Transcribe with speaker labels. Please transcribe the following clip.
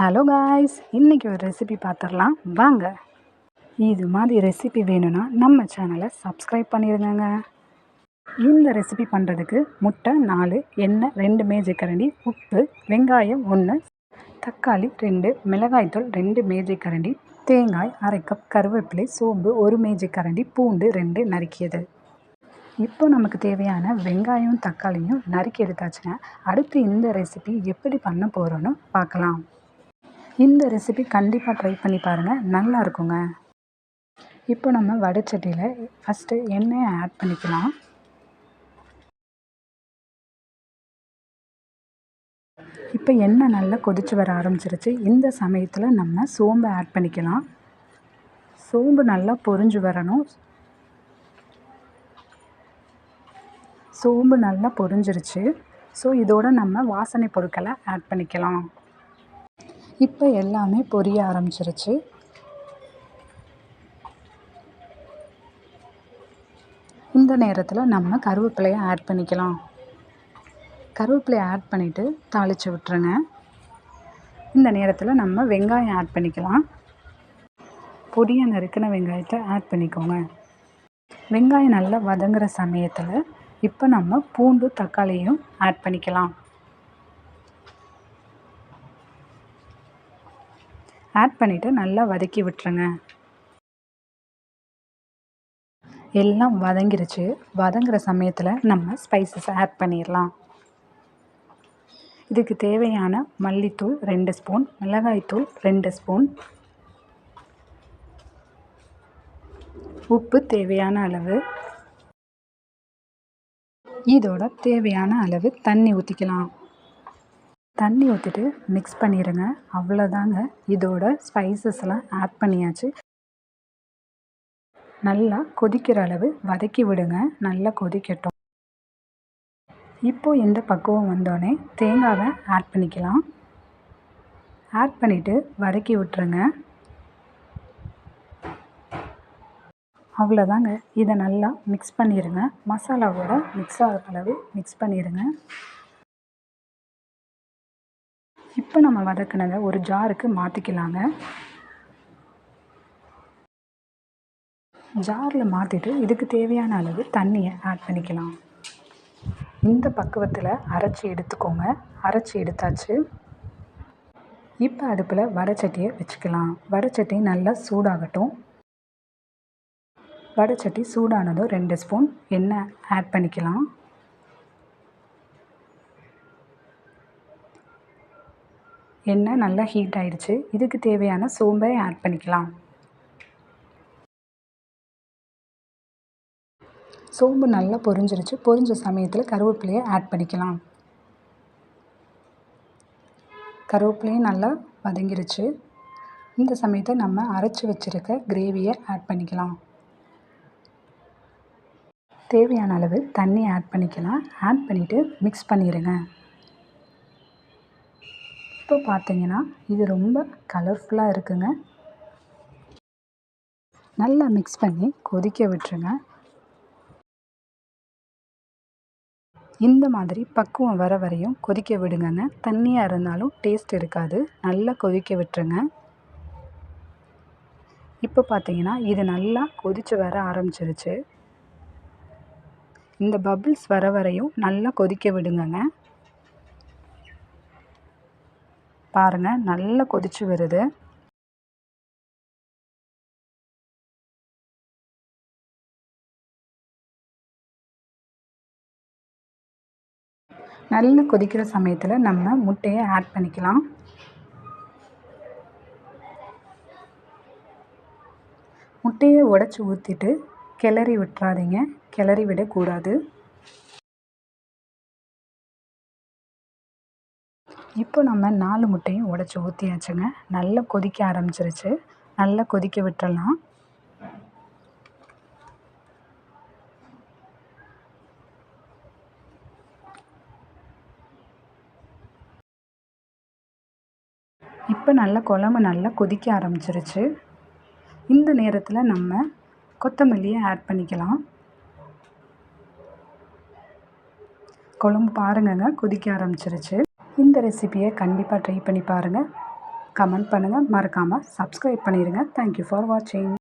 Speaker 1: Hello guys இன்றைக்கி ஒரு recipe பார்த்துடலாம். வாங்க. இது மாதிரி ரெசிபி வேணும்னா நம்ம சேனலை சப்ஸ்கிரைப் பண்ணிடுங்க இந்த ரெசிபி பண்ணுறதுக்கு முட்டை நாலு எண்ணெய் ரெண்டு மேஜைக்கரண்டி உப்பு வெங்காயம் ஒன்று தக்காளி ரெண்டு மிளகாய்த்தூள் ரெண்டு மேஜைக்கரண்டி தேங்காய் அரை கப் கருவேப்பிலை சோம்பு ஒரு மேஜைக்கரண்டி பூண்டு ரெண்டு நறுக்கியது. இப்போ நமக்கு தேவையான வெங்காயம் தக்காளியும் நறுக்கி எடுத்தாச்சுங்க அடுத்து இந்த ரெசிபி எப்படி பண்ண போகிறோன்னு பார்க்கலாம். இந்த ரெசிபி கண்டிப்பாக ட்ரை பண்ணி பாருங்கள் நல்லா இருக்குங்க. இப்போ நம்ம வடைச்சட்டியில் ஃபஸ்ட்டு எண்ணெயை ஆட் பண்ணிக்கலாம். இப்போ எண்ணெய் நல்லா கொதித்து வர ஆரம்பிச்சிருச்சு. இந்த சமயத்தில் நம்ம சோம்பு ஆட் பண்ணிக்கலாம். சோம்பு நல்லா பொரிஞ்சு வரணும். சோம்பு நல்லா பொரிஞ்சிருச்சு. ஸோ இதோட நம்ம வாசனை பொருட்களை ஆட் பண்ணிக்கலாம். இப்போ எல்லாமே பொரிய ஆரம்பிச்சிருச்சு. இந்த நேரத்தில் நம்ம கருவேப்பிலையை ஆட் பண்ணிக்கலாம். கருவேப்பிலையை ஆட் பண்ணிவிட்டு தாளித்து விட்டுருங்க. இந்த நேரத்தில் நம்ம வெங்காயம் ஆட் பண்ணிக்கலாம். பொடியை நறுக்கின வெங்காயத்தை ஆட் பண்ணிக்கோங்க. வெங்காயம் நல்லா வதங்குற சமயத்தில் இப்போ நம்ம பூண்டு தக்காளியும் ஆட் பண்ணிக்கலாம். ஆட் பண்ணிவிட்டு நல்லா வதக்கி விட்டுருங்க. எல்லாம் வதங்கிருச்சு. வதங்குற சமயத்தில் நம்ம ஸ்பைசஸ் ஆட் பண்ணிடலாம் இதுக்கு தேவையான மல்லித்தூள் ரெண்டு ஸ்பூன் மிளகாய்த்தூள் ரெண்டு ஸ்பூன் உப்பு தேவையான அளவு. இதோட தேவையான அளவு தண்ணி ஊற்றிக்கலாம் தண்ணி ஊற்றிட்டு மிக்ஸ் பண்ணிடுங்க அவ்வளோதாங்க இதோட ஸ்பைசஸ்லாம் ஆட் பண்ணியாச்சு. நல்லா கொதிக்கிற அளவு வதக்கி விடுங்க. நல்லா கொதிக்கட்டும். இப்போது இந்த பக்குவம் வந்தோடனே தேங்காவை ஆட் பண்ணிக்கலாம். ஆட் பண்ணிவிட்டு வதக்கி விட்டுருங்க. அவ்வளோதாங்க இதை நல்லா மிக்ஸ் பண்ணிடுங்க மசாலாவோட மிக்ஸ் ஆகிற அளவு மிக்ஸ் பண்ணிடுங்க இப்போ நம்ம வதக்கினதை ஒரு ஜாருக்கு மாற்றிக்கலாங்க ஜாரில் மாற்றிட்டு இதுக்கு தேவையான அளவு தண்ணியை ஆட் பண்ணிக்கலாம். இந்த பக்குவத்தில் அரைச்சி எடுத்துக்கோங்க. அரைச்சி எடுத்தாச்சு. இப்போ அடுப்பில் வடைச்சட்டியை வச்சுக்கலாம். வடைச்சட்டி நல்லா சூடாகட்டும். வடைச்சட்டி சூடானதும் ரெண்டு ஸ்பூன் எண்ணெய் ஆட் பண்ணிக்கலாம். எண்ணெய் நல்லா ஹீட் ஆகிடுச்சி இதுக்கு தேவையான சோம்பை ஆட் பண்ணிக்கலாம். சோம்பு நல்லா பொரிஞ்சிருச்சு. பொரிஞ்ச சமயத்தில் கருவேப்பிலையை ஆட் பண்ணிக்கலாம். கருவேப்பிலையும் நல்லா வதங்கிருச்சு. இந்த சமயத்தை நம்ம அரைச்சி வச்சுருக்க கிரேவியை ஆட் பண்ணிக்கலாம். தேவையான அளவு தண்ணி ஆட் பண்ணிக்கலாம். ஆட் பண்ணிவிட்டு மிக்ஸ் பண்ணிடுங்க இப்போ பார்த்தீங்கன்னா இது ரொம்ப கலர்ஃபுல்லாக இருக்குங்க. நல்லா மிக்ஸ் பண்ணி கொதிக்க விட்டுருங்க. இந்த மாதிரி பக்குவம் வர வரையும் கொதிக்க விடுங்கங்க. தண்ணியாக இருந்தாலும் டேஸ்ட் இருக்காது. நல்லா கொதிக்க விட்டுருங்க. இப்போ பார்த்தீங்கன்னா இது நல்லா கொதித்து வர ஆரம்பிச்சிருச்சு. இந்த பபிள்ஸ் வர வரையும் நல்லா கொதிக்க விடுங்கங்க. பாருங்கள் நல்லா கொதிச்சு வருது. நல்லா கொதிக்கிற சமயத்தில் நம்ம முட்டையை ஆட் பண்ணிக்கலாம். முட்டையை உடச்சி ஊற்றிட்டு கிளறி விட்டுறாதீங்க. கிளறி விடக்கூடாது. இப்போ நம்ம நாலு முட்டையும் உடச்சி ஊற்றியாச்சுங்க நல்லா கொதிக்க ஆரம்பிச்சிருச்சு. நல்லா கொதிக்க விட்டுறலாம். இப்போ நல்லா குழம்பு நல்லா கொதிக்க ஆரம்பிச்சிருச்சு. இந்த நேரத்தில் நம்ம கொத்தமல்லியை ஆட் பண்ணிக்கலாம். குழம்பு பாருங்கங்க கொதிக்க ஆரம்பிச்சிருச்சு. இந்த ரெசிப்பியை கண்டிப்பாக ட்ரை பண்ணி பாருங்கள் கமெண்ட் பண்ணுங்கள் மறக்காமல் சப்ஸ்கிரைப் பண்ணிடுங்க தேங்க்யூ ஃபார் வாட்சிங்